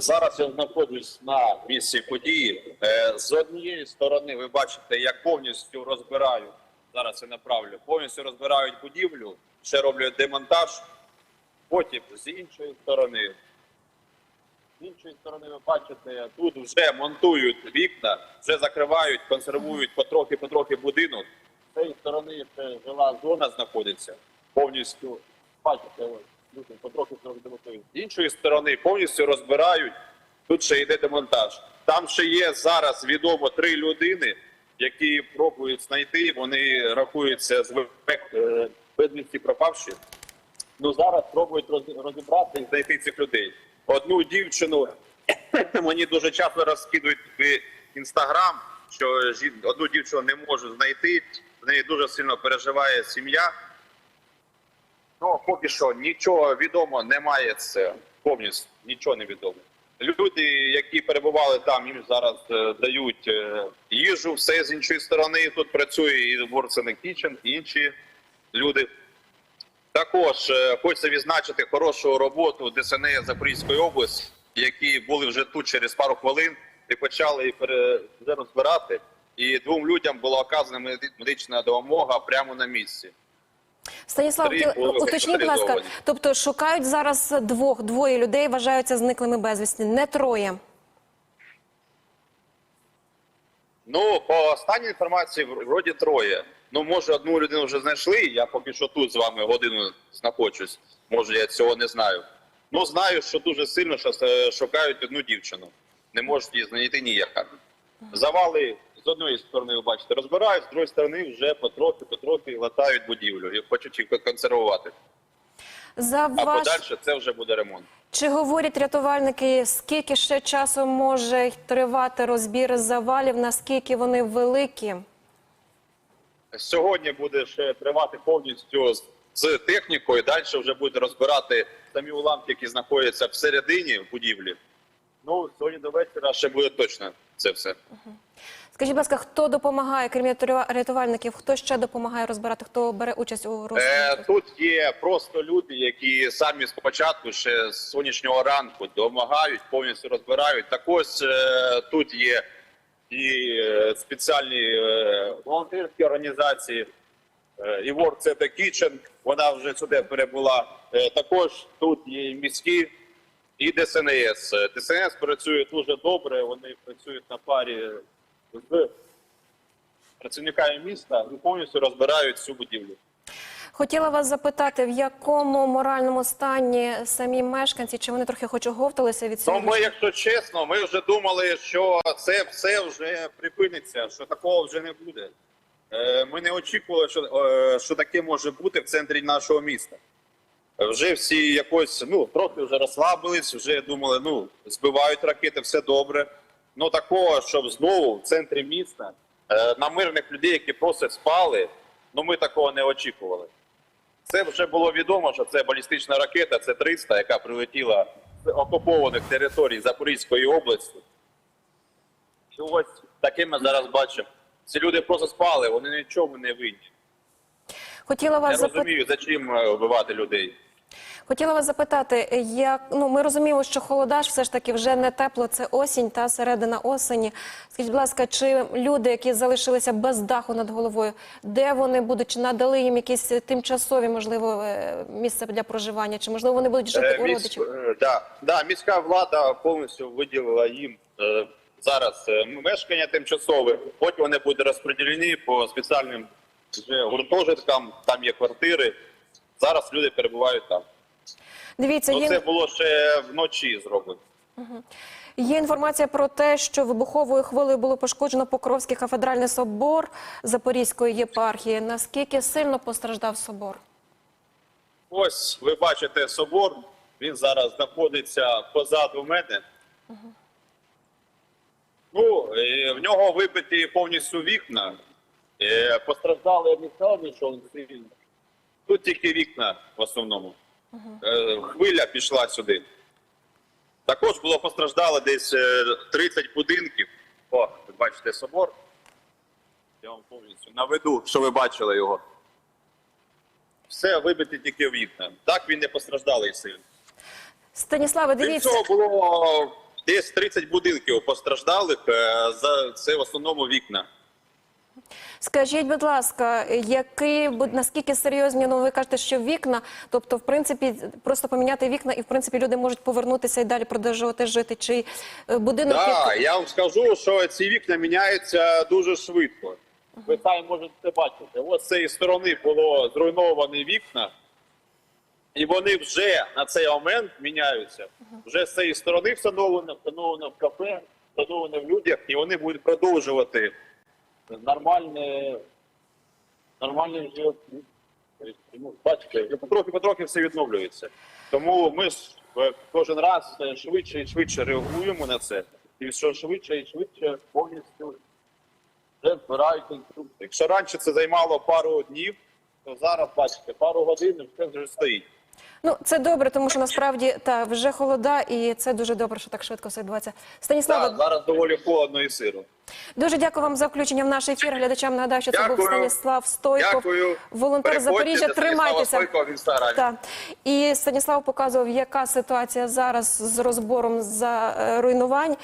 Зараз я знаходжусь на місці події. Е, З однієї сторони, ви бачите, як повністю розбирають. Зараз я направлю. Повністю розбирають будівлю, ще роблять демонтаж. Потім з іншої сторони. З іншої сторони, ви бачите, тут вже монтують вікна, вже закривають, консервують потрохи-потрохи будинок. З цієї сторони ще жила зона знаходиться. Повністю бачите, ось потрохи трохи демонтують. З іншої сторони повністю розбирають. Тут ще йде демонтаж. Там ще є зараз відомо три людини, які пробують знайти. Вони рахуються з безвісті пропавші. Ну зараз пробують роз- розібрати і знайти цих людей. Одну дівчину мені дуже часто розкидують в інстаграм, що одну дівчину не можу знайти. В неї дуже сильно переживає сім'я. Ну, поки що нічого відомо немає це повністю, нічого не відомо. Люди, які перебували там, їм зараз е, дають е, їжу, все з іншої сторони. Тут працює і Ворсеник Кічен, і інші люди. Також е, хочеться відзначити хорошу роботу ДСНС Запорізької області, які були вже тут через пару хвилин і почали вже розбирати. І двом людям була оказана медична допомога прямо на місці. Станіслав, Три уточніть, будь ласка, тобто шукають зараз двох, двоє людей вважаються зниклими безвісти, не троє. Ну, по останній інформації, вроді троє. Ну, може, одну людину вже знайшли. Я поки що тут з вами годину знаходжусь. Може, я цього не знаю. Ну, знаю, що дуже сильно е, шукають одну дівчину. Не можуть її знайти ніяк. Завали з одної сторони, ви бачите, розбирають, з другої сторони вже потрохи, потрохи латають будівлю і хочуть їх консервувати. За А ваш подальше це вже буде ремонт. чи говорять рятувальники, скільки ще часу може тривати розбір завалів, наскільки вони великі? Сьогодні буде ще тривати повністю з, з технікою. Далі вже буде розбирати самі уламки, які знаходяться всередині будівлі. Ну, сьогодні до вечора ще буде точно це все. Скажіть, будь ласка, хто допомагає, крім рятува- рятувальників, хто ще допомагає розбирати, хто бере участь у Е, тут є просто люди, які самі спочатку ще з сонячного ранку допомагають, повністю розбирають. Також е, тут є і е, спеціальні е, волонтерські організації. Е, І World це The Kitchen, вона вже сюди перебула. Е, Також тут є і міські і ДСНС. ДСНС працює дуже добре. Вони працюють на парі з працівниками міста і повністю розбирають всю будівлю. Хотіла вас запитати, в якому моральному стані самі мешканці, чи вони трохи хоч оговталися від Ну, цього? ми, якщо чесно, ми вже думали, що це все вже припиниться, що такого вже не буде. Е, Ми не очікували, що, е, що таке може бути в центрі нашого міста. Вже всі якось ну трохи вже розслабились, вже думали, ну збивають ракети, все добре. Ну такого, щоб знову в центрі міста е, на мирних людей, які просто спали, ну ми такого не очікували. Це вже було відомо, що це балістична ракета, це 300, яка прилетіла з окупованих територій Запорізької області. І ось таке ми зараз бачимо. Ці люди просто спали, вони нічому не винні. Хотіла вас запитати. розумію, за чим е, вбивати людей. Хотіла вас запитати, як ну ми розуміємо, що холодаж все ж таки вже не тепло, це осінь та середина осені. Скажіть, будь ласка, чи люди, які залишилися без даху над головою, де вони будуть? Чи надали їм якісь тимчасові, можливо, е, місце для проживання? Чи можливо вони будуть жити Е, у міс- родичів? е, да, да, міська влада повністю виділила їм е, зараз е, мешкання тимчасове. Потім вони будуть розподілені по спеціальним гуртожиткам, там є квартири. Зараз люди перебувають там. Дивіться, Ну, є це було ще вночі зроблено. Є інформація про те, що вибуховою хвилею було пошкоджено Покровський кафедральний собор Запорізької єпархії. Наскільки сильно постраждав собор? Ось ви бачите собор. Він зараз знаходиться позаду мене. Ну, в нього вибиті повністю вікна. Е, Постраждали не що він. Тут тільки вікна в основному. Е, Хвиля пішла сюди. Також було постраждало десь е, 30 будинків. О, ви бачите собор. Я вам повністю наведу, що ви бачили його. Все вибите тільки вікна. Так він не постраждалий сильно. Станіславе, дивіться. цього було Десь 30 будинків постраждалих, е, за це в основному вікна. Скажіть, будь ласка, які наскільки серйозні? Ну ви кажете, що вікна, тобто, в принципі, просто поміняти вікна, і в принципі люди можуть повернутися і далі продовжувати жити. Чи е, будинок Так, як- я вам скажу, що ці вікна міняються дуже швидко. Ви самі можете бачити. Ось з цієї сторони було зруйновані вікна, і вони вже на цей момент міняються. Вже з цієї сторони встановлено, встановлено в кафе, встановлено в людях, і вони будуть продовжувати нормальне, нормальне життя. Ну, вже потрохи потрохи все відновлюється. Тому ми е, кожен раз е, швидше і швидше реагуємо на це. І що швидше і швидше повністю вже збирають інструкції. Якщо раніше це займало пару днів, то зараз, бачите, пару годин все вже стоїть. Ну це добре, тому що насправді та вже холода, і це дуже добре, що так швидко все відбувається. Станіслава, Так, зараз доволі холодно і сиро. дуже дякую вам за включення в наш ефір. Глядачам нагадаю, що це був Станіслав Стойков, Дякую. волонтер Запоріжжя. до Станіслава Тримайтеся. Стойкова в інстаграмі. Так. І Станіслав показував, яка ситуація зараз з розбором за е, руйнувань.